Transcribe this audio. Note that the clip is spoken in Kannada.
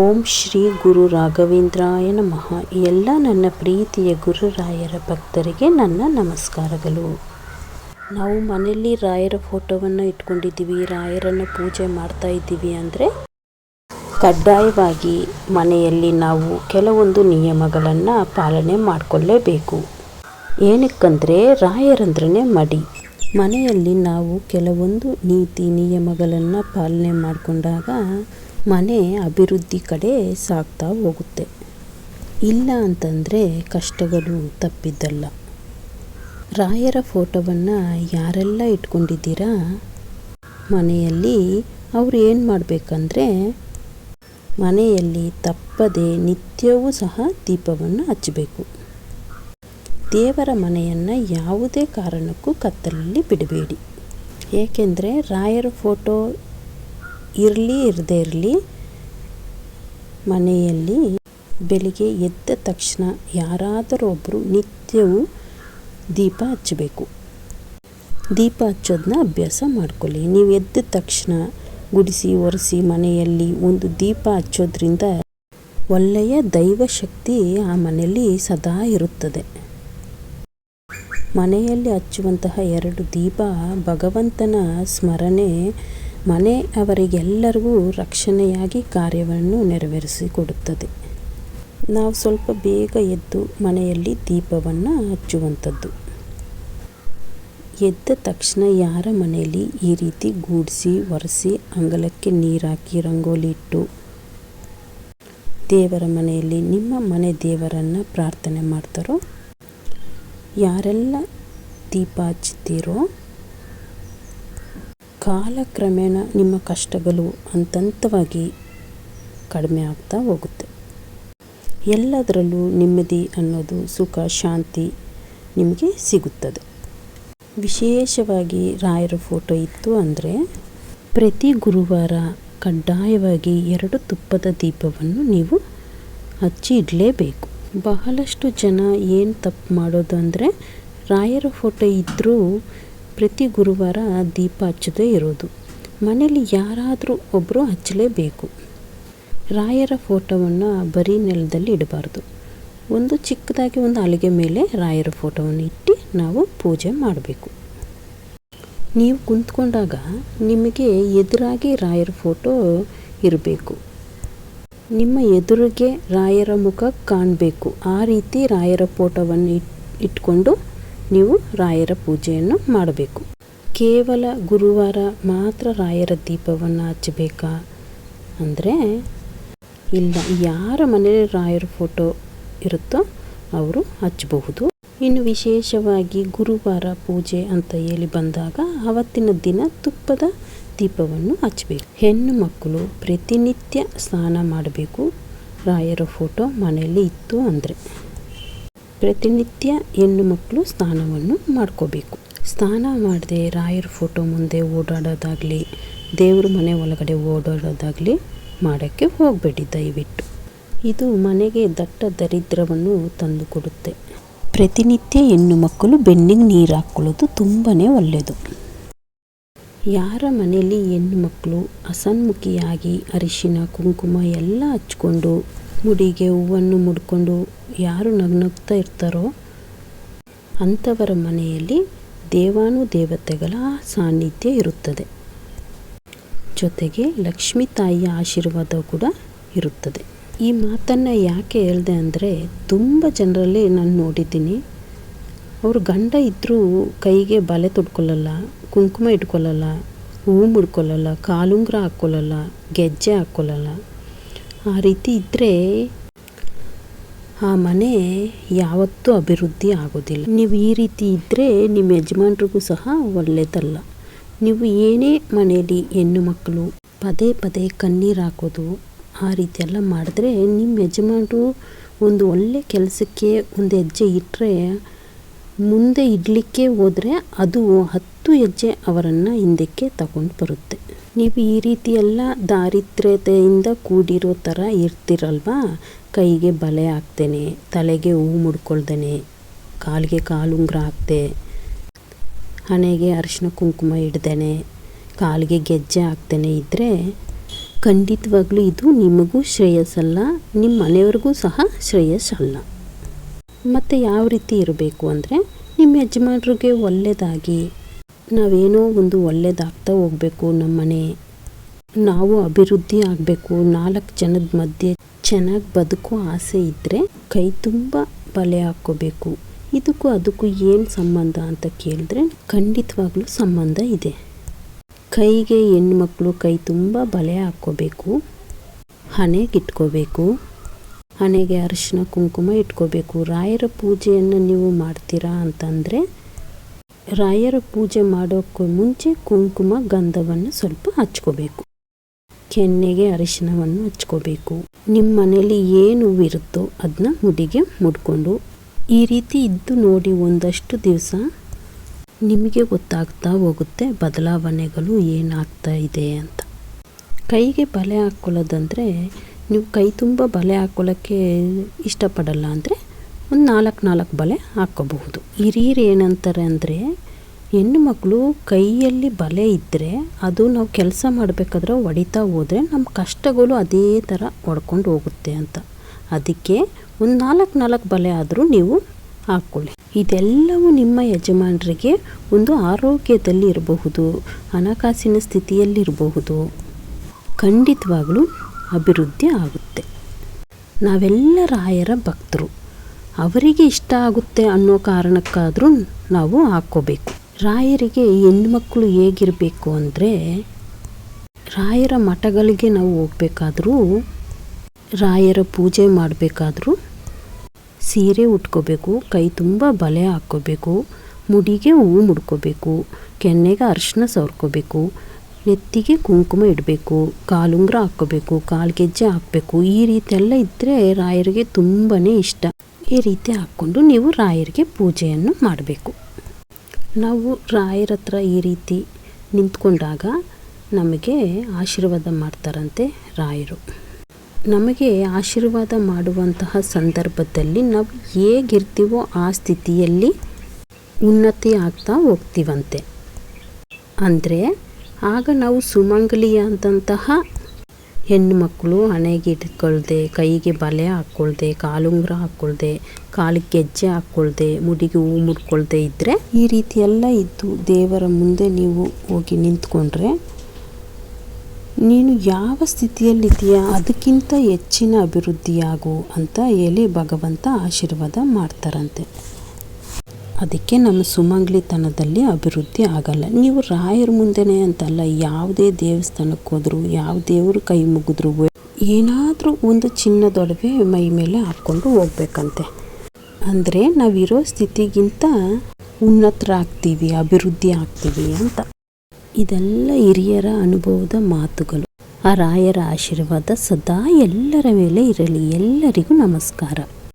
ಓಂ ಶ್ರೀ ಗುರು ರಾಘವೇಂದ್ರಾಯ ನಮಃ. ಎಲ್ಲ ನನ್ನ ಪ್ರೀತಿಯ ಗುರುರಾಯರ ಭಕ್ತರಿಗೆ ನನ್ನ ನಮಸ್ಕಾರಗಳು. ನಾವು ಮನೆಯಲ್ಲಿ ರಾಯರ ಫೋಟೋವನ್ನು ಇಟ್ಕೊಂಡಿದ್ದೀವಿ, ರಾಯರನ್ನು ಪೂಜೆ ಮಾಡ್ತಾ ಇದ್ದೀವಿ ಅಂದರೆ ಕಡ್ಡಾಯವಾಗಿ ಮನೆಯಲ್ಲಿ ನಾವು ಕೆಲವೊಂದು ನಿಯಮಗಳನ್ನು ಪಾಲನೆ ಮಾಡಿಕೊಳ್ಳೇಬೇಕು ಏನಕ್ಕಂದರೆ ರಾಯರಂದ್ರೇ ಮಡಿ. ಮನೆಯಲ್ಲಿ ನಾವು ಕೆಲವೊಂದು ನೀತಿ ನಿಯಮಗಳನ್ನು ಪಾಲನೆ ಮಾಡಿಕೊಂಡಾಗ ಮನೆ ಅಭಿವೃದ್ಧಿ ಕಡೆ ಸಾಗ್ತಾ ಹೋಗುತ್ತೆ. ಇಲ್ಲ ಅಂತಂದರೆ ಕಷ್ಟಗಳು ತಪ್ಪಿದ್ದಲ್ಲ. ರಾಯರ ಫೋಟೋವನ್ನು ಯಾರೆಲ್ಲ ಇಟ್ಕೊಂಡಿದ್ದೀರಾ? ಮನೆಯಲ್ಲಿ ಅವರು ಏನು ಮಾಡಬೇಕಂದ್ರೆ, ಮನೆಯಲ್ಲಿ ತಪ್ಪದೆ ನಿತ್ಯವೂ ಸಹ ದೀಪವನ್ನು ಹಚ್ಚಬೇಕು ದೇವರ ಮನೆಯನ್ನು ಯಾವುದೇ ಕಾರಣಕ್ಕೂ ಕತ್ತಲಲ್ಲಿ ಬಿಡಬೇಡಿ. ಏಕೆಂದರೆ ರಾಯರ ಫೋಟೋ ಇರಲಿ, ಇರದೇ ಇರಲಿ, ಮನೆಯಲ್ಲಿ ಬೆಳಿಗ್ಗೆ ಎದ್ದ ತಕ್ಷಣ ಯಾರಾದರೂ ಒಬ್ಬರು ನಿತ್ಯವೂ ದೀಪ ಹಚ್ಚಬೇಕು. ದೀಪ ಹಚ್ಚೋದನ್ನ ಅಭ್ಯಾಸ ಮಾಡ್ಕೊಳ್ಳಿ. ನೀವು ಎದ್ದ ತಕ್ಷಣ ಗುಡಿಸಿ, ಒರೆಸಿ, ಮನೆಯಲ್ಲಿ ಒಂದು ದೀಪ ಹಚ್ಚೋದ್ರಿಂದ ಒಳ್ಳೆಯ ದೈವ ಶಕ್ತಿ ಆ ಮನೆಯಲ್ಲಿ ಸದಾ ಇರುತ್ತದೆ. ಮನೆಯಲ್ಲಿ ಹಚ್ಚುವಂತಹ ಎರಡು ದೀಪ ಭಗವಂತನ ಸ್ಮರಣೆ ಮನೆ ಅವರಿಗೆಲ್ಲರಿಗೂ ರಕ್ಷಣೆಯಾಗಿ ಕಾರ್ಯವನ್ನು ನೆರವೇರಿಸಿಕೊಡುತ್ತದೆ. ನಾವು ಸ್ವಲ್ಪ ಬೇಗ ಎದ್ದು ಮನೆಯಲ್ಲಿ ದೀಪವನ್ನು ಹಚ್ಚುವಂಥದ್ದು. ಎದ್ದ ತಕ್ಷಣ ಯಾರ ಮನೆಯಲ್ಲಿ ಈ ರೀತಿ ಗೂಡಿಸಿ, ಒರೆಸಿ, ಅಂಗಳಕ್ಕೆ ನೀರಾಕಿ ರಂಗೋಲಿ ಇಟ್ಟು ದೇವರ ಮನೆಯಲ್ಲಿ ನಿಮ್ಮ ಮನೆ ದೇವರನ್ನು ಪ್ರಾರ್ಥನೆ ಮಾಡ್ತಾರೋ? ಯಾರೆಲ್ಲ ದೀಪ ಹಚ್ಚುತ್ತೀರೋ ಕಾಲಕ್ರಮೇಣ ನಿಮ್ಮ ಕಷ್ಟಗಳು ಹಂತವಾಗಿ ಕಡಿಮೆ ಆಗ್ತಾ ಹೋಗುತ್ತೆ. ಎಲ್ಲದರಲ್ಲೂ ನೆಮ್ಮದಿ ಅನ್ನೋದು ಸುಖ, ಶಾಂತಿ ನಿಮಗೆ ಸಿಗುತ್ತದೆ. ವಿಶೇಷವಾಗಿ ರಾಯರ ಫೋಟೋ ಇತ್ತು ಅಂದರೆ ಪ್ರತಿ ಗುರುವಾರ ಕಡ್ಡಾಯವಾಗಿ ಎರಡು ತುಪ್ಪದ ದೀಪವನ್ನು ನೀವು ಹಚ್ಚಿ ಇಡಲೇಬೇಕು. ಬಹಳಷ್ಟು ಜನ ಏನು ತಪ್ಪು ಮಾಡೋದು ಅಂದರೆ ರಾಯರ ಫೋಟೋ ಇದ್ದರೂ ಪ್ರತಿ ಗುರುವಾರ ದೀಪ ಹಚ್ಚದೇ ಇರೋದು. ಮನೇಲಿ ಯಾರಾದರೂ ಒಬ್ಬರು ಹಚ್ಚಲೇಬೇಕು. ರಾಯರ ಫೋಟೋವನ್ನು ಬರೀ ನೆಲದಲ್ಲಿ ಇಡಬಾರ್ದು. ಒಂದು ಚಿಕ್ಕದಾಗಿ ಒಂದು ಅಲಿಗೆ ಮೇಲೆ ರಾಯರ ಫೋಟೋವನ್ನು ಇಟ್ಟು ನಾವು ಪೂಜೆ ಮಾಡಬೇಕು. ನೀವು ಕುಂತ್ಕೊಂಡಾಗ ನಿಮಗೆ ಎದುರಾಗಿ ರಾಯರ ಫೋಟೋ ಇರಬೇಕು. ನಿಮ್ಮ ಎದುರಿಗೆ ರಾಯರ ಮುಖ ಕಾಣಬೇಕು. ಆ ರೀತಿ ರಾಯರ ಫೋಟೋವನ್ನು ಇಟ್, ಇಟ್ಕೊಂಡು ನೀವು ರಾಯರ ಪೂಜೆಯನ್ನು ಮಾಡಬೇಕು. ಕೇವಲ ಗುರುವಾರ ಮಾತ್ರ ರಾಯರ ದೀಪವನ್ನು ಹಚ್ಚಬೇಕಾ? ಅಂದರೆ, ಇಲ್ಲ, ಯಾರ ಮನೆಯಲ್ಲಿ ರಾಯರ ಫೋಟೋ ಇರುತ್ತೋ ಅವರು ಹಚ್ಚಬಹುದು. ಇನ್ನು ವಿಶೇಷವಾಗಿ ಗುರುವಾರ ಪೂಜೆ ಅಂತ ಹೇಳಿ ಬಂದಾಗ ಆವತ್ತಿನ ದಿನ ತುಪ್ಪದ ದೀಪವನ್ನು ಹಚ್ಚಬೇಕು. ಹೆಣ್ಣು ಮಕ್ಕಳು ಪ್ರತಿನಿತ್ಯ ಸ್ನಾನ ಮಾಡಬೇಕು. ರಾಯರ ಫೋಟೋ ಮನೆಯಲ್ಲಿ ಇತ್ತು ಅಂದರೆ. ಪ್ರತಿನಿತ್ಯ ಹೆಣ್ಣು ಮಕ್ಕಳು ಸ್ನಾನವನ್ನು ಮಾಡ್ಕೋಬೇಕು. ಸ್ನಾನ ಮಾಡದೆ ರಾಯರ ಫೋಟೋ ಮುಂದೆ ಓಡಾಡೋದಾಗಲಿ, ದೇವ್ರ ಮನೆ ಒಳಗಡೆ ಓಡಾಡೋದಾಗಲಿ ಮಾಡೋಕ್ಕೆ ಹೋಗಬೇಡಿ ದಯವಿಟ್ಟು. ಇದು ಮನೆಗೆ ದಟ್ಟ ದರಿದ್ರವನ್ನು ತಂದು ಕೊಡುತ್ತೆ ಪ್ರತಿನಿತ್ಯ ಹೆಣ್ಣು ಮಕ್ಕಳು ಬೆನ್ನಿಗೆ ನೀರು ಹಾಕ್ಕೊಳ್ಳೋದು ತುಂಬಾ ಒಳ್ಳೆಯದು ಯಾರ ಮನೆಯಲ್ಲಿ ಹೆಣ್ಣು ಮಕ್ಕಳು ಅಸನ್ಮುಖಿಯಾಗಿ ಅರಿಶಿನ, ಕುಂಕುಮ ಎಲ್ಲ ಹಚ್ಕೊಂಡು ಮುಡಿಗೆ ಹೂವನ್ನು ಮುಡ್ಕೊಂಡು ಯಾರು ನಗ್ನಗ್ತಾ ಇರ್ತಾರೋ ಅಂಥವರ ಮನೆಯಲ್ಲಿ ದೇವಾನು ದೇವತೆಗಳ ಸಾನ್ನಿಧ್ಯ ಇರುತ್ತದೆ. ಜೊತೆಗೆ ಲಕ್ಷ್ಮೀ ತಾಯಿಯ ಆಶೀರ್ವಾದ ಕೂಡ ಇರುತ್ತದೆ. ಈ ಮಾತನ್ನು ಯಾಕೆ ಹೇಳಿದೆ ಅಂದರೆ, ತುಂಬ ಜನರಲ್ಲಿ ನಾನು ನೋಡಿದ್ದೀನಿ, ಅವರು ಗಂಡ ಇದ್ದರೂ ಕೈಗೆ ಬಲೆ ತೊಡ್ಕೊಳ್ಳಲ್ಲ, ಕುಂಕುಮ ಇಟ್ಕೊಳ್ಳಲ್ಲ, ಹೂ ಮುಡ್ಕೊಳ್ಳಲ್ಲ, ಕಾಲುಂಗ್ರ ಹಾಕ್ಕೊಳ್ಳಲ್ಲ ಗೆಜ್ಜೆ ಹಾಕ್ಕೊಳ್ಳಲ್ಲ ಆ ರೀತಿ ಇದ್ದರೆ ಆ ಮನೆ ಯಾವತ್ತೂ ಅಭಿವೃದ್ಧಿ ಆಗೋದಿಲ್ಲ. ನೀವು ಈ ರೀತಿ ಇದ್ದರೆ ನಿಮ್ಮ ಯಜಮಾನ್ರಿಗೂ ಸಹ ಒಳ್ಳೆಯದಲ್ಲ ನೀವು ಏನೇ ಮನೆಯಲ್ಲಿ ಹೆಣ್ಣು ಮಕ್ಕಳು ಪದೇ ಪದೇ ಕಣ್ಣೀರು ಹಾಕೋದು ಆ ರೀತಿ ಎಲ್ಲ ಮಾಡಿದ್ರೆ ನಿಮ್ಮ ಯಜಮಾನರು ಒಂದು ಒಳ್ಳೆ ಕೆಲಸಕ್ಕೆ ಒಂದು ಹೆಜ್ಜೆ ಇಟ್ಟರೆ ಮುಂದೆ ಇಡಲಿಕ್ಕೆ ಹೋದರೆ ಅದು ಹತ್ತು ಹೆಜ್ಜೆ ಅವರನ್ನು ಹಿಂದಕ್ಕೆ ತಗೊಂಡು ಬರುತ್ತೆ. ನೀವು ಈ ರೀತಿ ಎಲ್ಲ ದಾರಿದ್ರ್ಯತೆಯಿಂದ ಕೂಡಿರೋ ಥರ ಇರ್ತಿರಲ್ವಾ? ಕೈಗೆ ಬಲೆ ಹಾಕ್ತೇನೆ, ತಲೆಗೆ ಹೂ ಮುಡ್ಕೊಳ್ದೇನೆ ಕಾಲಿಗೆ ಕಾಲುಂಗ್ರ ಹಾಕ್ತೆ, ಹಣೆಗೆ ಅರಿಶಿನ ಕುಂಕುಮ ಇಡ್ದೇನೆ ಕಾಲಿಗೆ ಗೆಜ್ಜೆ ಹಾಕ್ತೇನೆ ಇದ್ದರೆ ಖಂಡಿತವಾಗ್ಲೂ ಇದು ನಿಮಗೂ ಶ್ರೇಯಸ್ಸಲ್ಲ, ನಿಮ್ಮ ಮನೆಯವ್ರಿಗೂ ಸಹ ಶ್ರೇಯಸ್ಸಲ್ಲ ಮತ್ತು ಯಾವ ರೀತಿ ಇರಬೇಕು ಅಂದರೆ ನಿಮ್ಮ ಯಜಮಾನ್ರಿಗೆ ಒಳ್ಳೆಯದಾಗಿ ನಾವೇನೋ ಒಂದು ಒಳ್ಳೇದಾಗ್ತಾ ಹೋಗಬೇಕು ನಮ್ಮ ಮನೆ ನಾವು ಅಭಿವೃದ್ಧಿ ಆಗಬೇಕು. ನಾಲ್ಕು ಜನದ ಮಧ್ಯೆ ಚೆನ್ನಾಗಿ ಬದುಕೋ ಆಸೆ ಇದ್ದರೆ ಕೈ ತುಂಬ ಬಲೆ ಹಾಕ್ಕೋಬೇಕು. ಇದಕ್ಕೂ ಅದಕ್ಕೂ ಏನು ಸಂಬಂಧ ಅಂತ ಕೇಳಿದ್ರೆ ಖಂಡಿತವಾಗ್ಲೂ ಸಂಬಂಧ ಇದೆ. ಕೈಗೆ ಹೆಣ್ಮಕ್ಳು ಕೈ ತುಂಬ ಬಲೆ ಹಾಕ್ಕೋಬೇಕು. ಹಣೆಗೆ ಇಟ್ಕೋಬೇಕು. ಹಣೆಗೆ ಅರಿಶಿನ, ಕುಂಕುಮ ಇಟ್ಕೋಬೇಕು. ರಾಯರ ಪೂಜೆಯನ್ನು ನೀವು ಮಾಡ್ತೀರಾ ಅಂತಂದರೆ ರಾಯರ ಪೂಜೆ ಮಾಡೋಕ್ಕೂ ಮುಂಚೆ ಕುಂಕುಮ ಗಂಧವನ್ನು ಸ್ವಲ್ಪ ಹಚ್ಕೋಬೇಕು. ಕೆನ್ನೆಗೆ ಅರಿಶಿನವನ್ನು ಹಚ್ಕೋಬೇಕು. ನಿಮ್ಮ ಮನೇಲಿ ಏನು ಇರುತ್ತೋ ಅದನ್ನ ಮುಡಿಗೆ ಮುಡ್ಕೊಂಡು. ಈ ರೀತಿ ಇದ್ದು ನೋಡಿ ಒಂದಷ್ಟು ದಿವಸ ನಿಮಗೆ ಗೊತ್ತಾಗ್ತಾ ಹೋಗುತ್ತೆ ಬದಲಾವಣೆಗಳು ಏನಾಗ್ತಾ ಇದೆ ಅಂತ. ಕೈಗೆ ಬಲೆ ಹಾಕ್ಕೊಳ್ಳೋದಂದರೆ ನೀವು ಕೈ ತುಂಬ ಬಲೆ ಹಾಕ್ಕೊಳ್ಳೋಕ್ಕೆ ಇಷ್ಟಪಡಲ್ಲ ಅಂದರೆ ಒಂದು ನಾಲ್ಕು ನಾಲ್ಕು ಬಲೆ ಹಾಕ್ಕೋಬಹುದು. ಹಿರಿಯರು ಏನಂತಾರೆ ಅಂದರೆ, ಹೆಣ್ಣು ಮಕ್ಕಳು ಕೈಯಲ್ಲಿ ಬಲೆ ಇದ್ದರೆ ಅದು ನಾವು ಕೆಲಸ ಮಾಡಬೇಕಾದ್ರೆ ಹೊಡಿತಾ ಹೋದರೆ ನಮ್ಮ ಕಷ್ಟಗಳು ಅದೇ ಥರ ಹೊಡ್ಕೊಂಡು ಹೋಗುತ್ತೆ ಅಂತ. ಅದಕ್ಕೆ ಒಂದು ನಾಲ್ಕು ನಾಲ್ಕು ಬಲೆ ಆದರೂ ನೀವು ಹಾಕ್ಕೊಳ್ಳಿ ಇದೆಲ್ಲವೂ ನಿಮ್ಮ ಯಜಮಾನರಿಗೆ ಒಂದು ಆರೋಗ್ಯದಲ್ಲಿ ಇರಬಹುದು, ಹಣಕಾಸಿನ ಸ್ಥಿತಿಯಲ್ಲಿರಬಹುದು ಖಂಡಿತವಾಗಲೂ ಅಭಿವೃದ್ಧಿ ಆಗುತ್ತೆ. ನಾವೆಲ್ಲ ರಾಯರ ಭಕ್ತರು. ಅವರಿಗೆ ಇಷ್ಟ ಆಗುತ್ತೆ ಅನ್ನೋ ಕಾರಣಕ್ಕಾದರೂ ನಾವು ಹಾಕ್ಕೋಬೇಕು. ರಾಯರಿಗೆ ಹೆಣ್ಮಕ್ಳು ಹೇಗಿರಬೇಕು ಅಂದರೆ, ರಾಯರ ಮಠಗಳಿಗೆ ನಾವು ಹೋಗಬೇಕಾದರೂ, ರಾಯರ ಪೂಜೆ ಮಾಡಬೇಕಾದ್ರೂ ಸೀರೆ ಉಟ್ಕೋಬೇಕು, ಕೈ ತುಂಬ ಬಲೆ ಹಾಕ್ಕೋಬೇಕು, ಮುಡಿಗೆ ಹೂವು ಮುಡ್ಕೋಬೇಕು, ಕೆನ್ನೆಗೆ ಅರಿಶಿನ ಸವರ್ಕೋಬೇಕು ನೆತ್ತಿಗೆ ಕುಂಕುಮ ಇಡಬೇಕು ಕಾಲುಂಗ್ರ ಹಾಕ್ಕೋಬೇಕು ಕಾಲ್ಗೆಜ್ಜೆ ಹಾಕಬೇಕು. ಈ ರೀತಿ ಎಲ್ಲ ಇದ್ದರೆ ರಾಯರಿಗೆ ತುಂಬಾ ಇಷ್ಟ. ಈ ರೀತಿ ಹಾಕ್ಕೊಂಡು ನೀವು ರಾಯರಿಗೆ ಪೂಜೆಯನ್ನು ಮಾಡಬೇಕು. ನಾವು ರಾಯರ ಹತ್ರ ಈ ರೀತಿ ನಿಂತ್ಕೊಂಡಾಗ ನಮಗೆ ಆಶೀರ್ವಾದ ಮಾಡ್ತಾರಂತೆ ರಾಯರು. ನಮಗೆ ಆಶೀರ್ವಾದ ಮಾಡುವಂತಹ ಸಂದರ್ಭದಲ್ಲಿ ನಾವು ಹೇಗಿರ್ತೀವೋ ಆ ಸ್ಥಿತಿಯಲ್ಲಿ ಉನ್ನತಿ ಆಗ್ತಾ ಹೋಗ್ತೀವಂತೆ. ಅಂದರೆ ಆಗ ನಾವು ಸುಮಂಗಲಿ ಆದಂತಹ ಹೆಣ್ಣು ಹೆಣ್ಣುಮಕ್ಕಳು ಹಣೆಗೆ ಇಟ್ಕೊಳ್ದೆ, ಕೈಗೆ ಬಲೆ ಹಾಕ್ಕೊಳ್ದೆ ಕಾಲುಂಗ್ರ ಹಾಕ್ಕೊಳ್ದೆ ಕಾಲಿಗೆ ಗೆಜ್ಜೆ ಹಾಕ್ಕೊಳ್ದೆ ಮುಡಿಗೆ ಹೂ ಮುಡ್ಕೊಳ್ದೆ ಇದ್ದರೆ ಈ ರೀತಿ ಎಲ್ಲ ಇದ್ದು ದೇವರ ಮುಂದೆ ನೀವು ಹೋಗಿ ನಿಂತ್ಕೊಂಡ್ರೆ ನೀನು ಯಾವ ಸ್ಥಿತಿಯಲ್ಲಿದ್ದೀಯಾ? ಅದಕ್ಕಿಂತ ಹೆಚ್ಚಿನ ಅಭಿವೃದ್ಧಿಯಾಗು ಅಂತ ಹೇಳಿ ಭಗವಂತ ಆಶೀರ್ವಾದ ಮಾಡ್ತಾರಂತೆ. ಅದಕ್ಕೆ ನಮ್ಮ ಸುಮಂಗ್ಲಿತನದಲ್ಲಿ ಅಭಿವೃದ್ಧಿ ಆಗಲ್ಲ. ನೀವು ರಾಯರ ಮುಂದೆನೇ ಅಂತಲ್ಲ, ಯಾವುದೇ ದೇವಸ್ಥಾನಕ್ಕೆ ಹೋದ್ರು ಯಾವ ದೇವರು ಕೈ ಮುಗಿದ್ರು ಏನಾದರೂ ಒಂದು ಚಿನ್ನದೊಡವೆ ಮೈ ಮೇಲೆ ಹಾಕ್ಕೊಂಡು ಹೋಗ್ಬೇಕಂತೆ. ಅಂದರೆ ನಾವಿರೋ ಸ್ಥಿತಿಗಿಂತ ಉನ್ನತರಾಗ್ತೀವಿ, ಅಭಿವೃದ್ಧಿ ಆಗ್ತೀವಿ ಅಂತ. ಇದೆಲ್ಲ ಹಿರಿಯರ ಅನುಭವದ ಮಾತುಗಳು. ಆ ರಾಯರ ಆಶೀರ್ವಾದ ಸದಾ ಎಲ್ಲರ ಮೇಲೆ ಇರಲಿ. ಎಲ್ಲರಿಗೂ ನಮಸ್ಕಾರ.